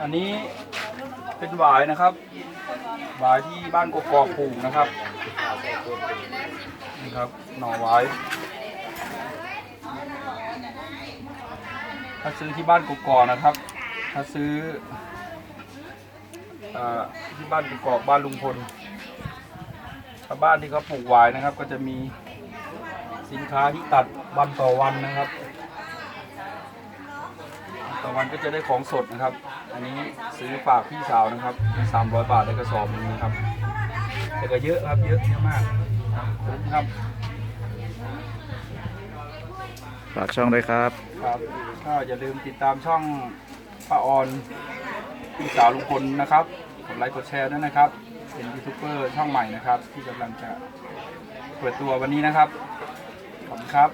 อันนี้เป็นหวายนะครับ หวายที่บ้านกกอกปลูกนะครับ นี่ครับหน่อหวายถ้าซื้อที่บ้านกกอกนะครับ ถ้าซื้อเออที่บ้านกกอกบ้านลุงพลถ้าบ้านที่เขาปลูกหวายนะครับ ก็จะมีสินค้าที่ตัดวันต่อวันนะครับ ต่อวันก็จะได้ของสดนะครับ อันนี้ซื้อฝากพี่สาวนะครับสามร้อยบาทได้กระสอบหนึงนะครับ แต่ก็เยอะครับเยอะเยอะมากคุ้มครับฝากช่องด้วยครับ ครับก็อย่าลืมติดตามช่องป้าออนพี่สาวลุงพลนะครับกดไลค์กดแชร์ด้วยนะครับ เป็นยูทูบเบอร์ช่องใหม่นะครับ ที่กำลังจะเปิดตัววันนี้นะครับ ขอบคุณครับ